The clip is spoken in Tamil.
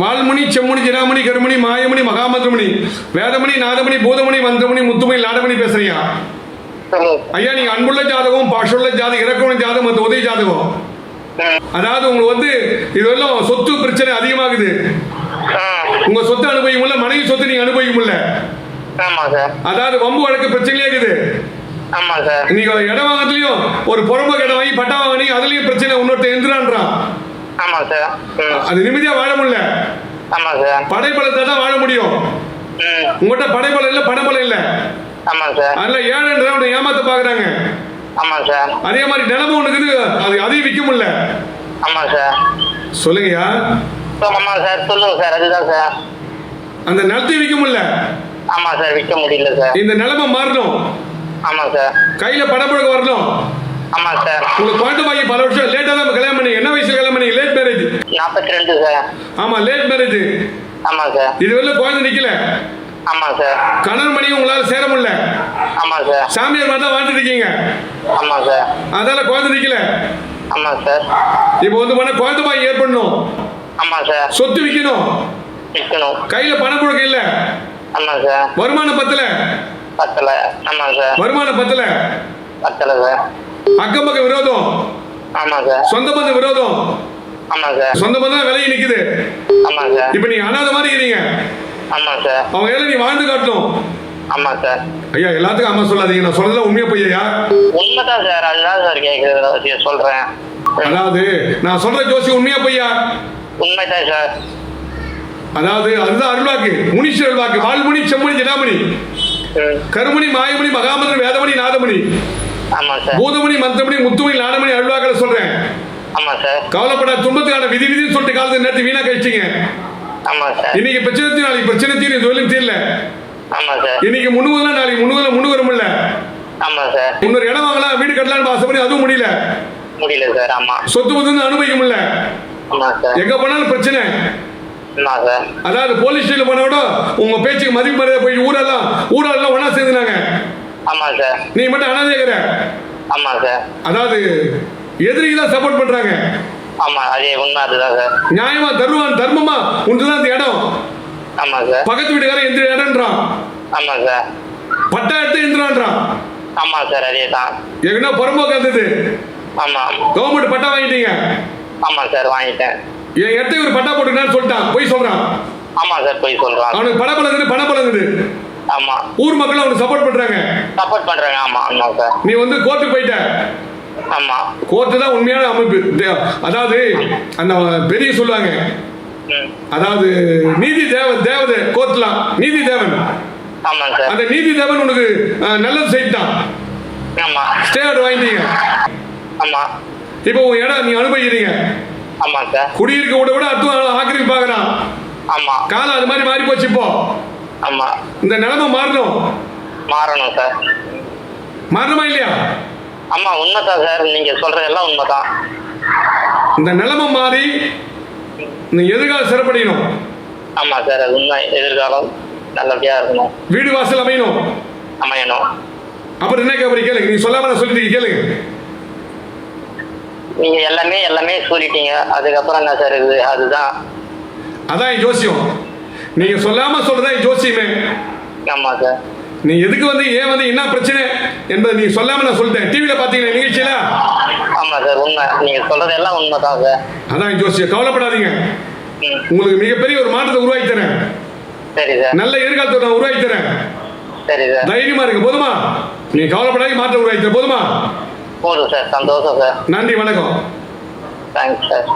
வால்மணி செம்மணி ஜிராமணி கருமணி மாயமணி மகாமந்திரமணி வேதமணி நாதமணி பூதமணி மந்திரமணி முத்துமணி லாடமணி பேசுறியா? ஐயா நீங்க அன்புள்ள ஜாதகம் பாஷுள்ள ஜாதகம் இறக்கண ஜாதகம் மற்றும் உதவி ஜாதகம். அதாவது உங்களுக்கு வந்து இதெல்லாம் சொத்து பிரச்சனை அதிகமாகுது. உங்க சொத்து அனுபவிக்க முடியல மனைவி சொத்து நீங்க அனுபவிக்க முடியல. அதாவது வம்பு வழக்கு பிரச்சனையே இருக்குது. நீங்க இடம் வாங்கத்துலயும் ஒரு புறம்போக்கு இடம் வாங்கி பட்டா வாங்கினீங்க அதுலயும் பிரச்சனை இன்னொருத்த எந்திரான்றான் ஆமா சார். அது நிம்மதியா வாழ முடியல. ஆமா சார். படைப்பலத்தை தான் வாழ முடியும். ம். உங்ககிட்ட படைப்பலம் இல்ல பணபலம் இல்ல. ஆமா சார். அதுல ஏழன்ற உன்னை ஏமாத்த பாக்குறாங்க. ஆமா சார். அதே மாதிரி நிலைமை ஒண்ணு இருக்குது அது அதையும் விற்க முடியல. ஆமா சார். சொல்லுங்கய்யா. ஆமா சார் சொல்லுங்க சார் அதுதான் சார். அந்த நிலத்தையும் விற்க முடியல. ஆமா சார் விற்க முடியல சார். இந்த நிலைமை மாறணும். ஆமா சார். கையில பணப்பழக்கம் வரணும். ஆமா சார். உங்களுக்கு குழந்தை பல வருஷம் லேட்டா தான் கல்யாணம் பண்ணி என்ன வயசுல கல்யாணம் பண்ணி லேட் மேரேஜ் நாற்பத்தி ரெண்டு சார் ஆமா லேட் மேரேஜ் ஆமா சார் இது வரல குழந்தை நிக்கல. ஆமா சார் கணவன் மணி உங்களால சேர முடியல. ஆமா சார் சாமியார் மாதிரி தான் வாழ்ந்துட்டு இருக்கீங்க. ஆமா சார் அதால குழந்தை நிக்கல. ஆமா சார் இப்போ வந்து பண்ண குழந்தை பாக்கி ஏற்படணும். ஆமா சார் சொத்து விற்கணும் விற்கணும் கையில பணப்பழக்கம் இல்ல. ஆமா சார் வருமானம் பத்தல. பத்தல. ஆமா சார் வருமானம் பத்தல. பத்தல சார் அக்கம் பக்கம் விரோதம். ஆமா சார் சொந்த பந்த விரோதம். ஆமா சார் சொந்த பந்தம் விலகி நிக்குது. ஆமா சார் இப்ப நீங்க அனாத மாதிரி இருக்கிறீங்க ஆமா சார் அவங்க எல்லாம் நீ வாழ்ந்து காட்டணும். ஆமா சார் ஐயா எல்லாத்துக்கும் அம்மா சொல்லாதீங்க. நான் சொல்றதுல உண்மையா பொய்யா உண்மைதான் சார். அதுதான் சார் கேட்குறது சொல்றேன். அதாவது நான் சொல்ற ஜோசி உண்மையா பொய்யா? உண்மைதான் சார். அதாவது அதுதான் அருள்வாக்கு. முனீஸ்வரர் அருள்வாக்கு. வால்முனி செம்மணி ஜடாமணி கருமணி மாயமணி மகாமந்திரம் வேதமணி நாதமணி ஆமா பூதமணி மந்திரமணி முத்துமணி நாடமணி அருள்வாக்களை சொல்றேன். ஆமா சார். கவலைப்படாத துன்பத்துக்கான விதி விதின்னு சொல்லிட்டு காலத்து நேரத்தை வீணா கழிச்சிங்க ஆமா சார். இன்னைக்கு பிரச்சனை நாளைக்கு பிரச்சனை தீரும் இது வரையும் தீரல. ஆமா சார். இன்னைக்கு முன்னுவதுலாம் நாளைக்கு முன்னுவதுல முன்னுவர முடியல. ஆமா சார். இன்னொரு இடம் வாங்கலாம் வீடு கட்டலாம்னு ஆசைப்படி அதுவும் முடியல. முடியல சார் ஆமா. சொத்து பத்து அனுபவிக்க முடியல. ஆமா சார். எங்க போனாலும் பிரச்சனை. அதாவது போலீஸ் ஸ்டேஷன் போன கூட உங்க பேச்சுக்கு மதிப்பு மரியாதை போய் ஊரெல்லாம் ஊரெல்லாம் ஒண்ணா சேர்ந்துனாங்க ஆமா சார். நீ மட்டும் அனாதைக்கிற ஆமா சார். அதாவது எதிரிக்கு தான் சப்போர்ட் பண்றாங்க. ஆமா அதே உண்மை அதுதான் சார் நியாயமா தருவான் தர்மமா? உண்டுதான் இந்த இடம். ஆமா சார் பக்கத்து வீட்டுக்காரன் எந்த இடம்ன்றான் ஆமா சார் பட்டா எடுத்து எந்திரான்றான் ஆமா சார் அதே தான் எங்கன்னா புறம்போக்கு இருந்தது ஆமா கவர்மெண்ட் பட்டா வாங்கிட்டீங்க. ஆமா சார் வாங்கிட்டேன். என் இடத்துக்கு ஒரு பட்டா போட்டுக்கலான்னு சொல்லிட்டான். போய் சொல்றான். ஆமா சார் போய் சொல்றான். அவனுக்கு பணம் பழங்குது பணம் பழங்குது ஆமா. ஊர் மக்கள் அவனுக்கு சப்போர்ட் பண்றாங்க. சப்போர்ட் பண்றாங்க. ஆமா ஆமா சார். நீ வந்து கோர்ட்டுக்கு போயிட்ட. கோர்ட்டு தான் உண்மையான அமைப்பு. அதாவது அந்த பெரிய சொல்லுவாங்க. அதாவது நீதி தேவ தேவதை கோர்ட்லாம். நீதி தேவன். அந்த நீதி தேவன் உனக்கு நல்லது செய்தான் ஸ்டே ஆர்டர் வாங்கிட்டீங்க. இப்போ உன் இடம் நீ அனுபவிக்கிறீங்க. குடியிருக்க விட விட அடுத்து ஆக்கிரமிப்பு பார்க்கறான். ஆமா. காலம் அது மாதிரி மாறி போச்சு இப்போ. இந்த நிலைமை மாறணும். மாறணும் சார் மாறணுமா இல்லையா? ஆமா உண்மைதான் சார் நீங்க சொல்றதெல்லாம் உண்மைதான். இந்த நிலைமை மாறி நீ எதிர்காலம் சிறப்படையணும். ஆமா சார் அது உண்மை. எதிர்காலம் நல்லபடியா இருக்கணும். வீடு வாசல் அமையணும். அமையணும். அப்புறம் என்ன கேட்பறீங்க கேளுங்க. நீ சொல்லாம சொல்லிட்டு கேளுங்க. நீங்க எல்லாமே எல்லாமே சொல்லிட்டீங்க. அதுக்கப்புறம் என்ன சார் இருக்குது அதுதான். அதான் ஜோசியம். நீங்க சொல்லாம சொல்றதா ஜோசியமே. ஆமா சார் நீ எதுக்கு வந்து ஏன் வந்து என்ன பிரச்சனை என்பதை நீ சொல்லாம நான் சொல்லிட்டேன். டிவியில பாத்தீங்களா நிகழ்ச்சியில? ஆமா சார் உண்மை. நீங்க சொல்றது எல்லாம் உண்மைதான் சார். அதான் என் ஜோசியம் கவலைப்படாதீங்க உங்களுக்கு மிகப்பெரிய ஒரு மாற்றத்தை உருவாக்கி தரேன். சரி சார். நல்ல எதிர்காலத்தை நான் உருவாக்கி தரேன். சரி சார். தைரியமா இருங்க போதுமா? நீ கவலைப்படாதீங்க மாற்றம் உருவாக்கி தரேன் போதுமா? போதும் சார் சந்தோஷம் சார். நன்றி வணக்கம். Thanks sir.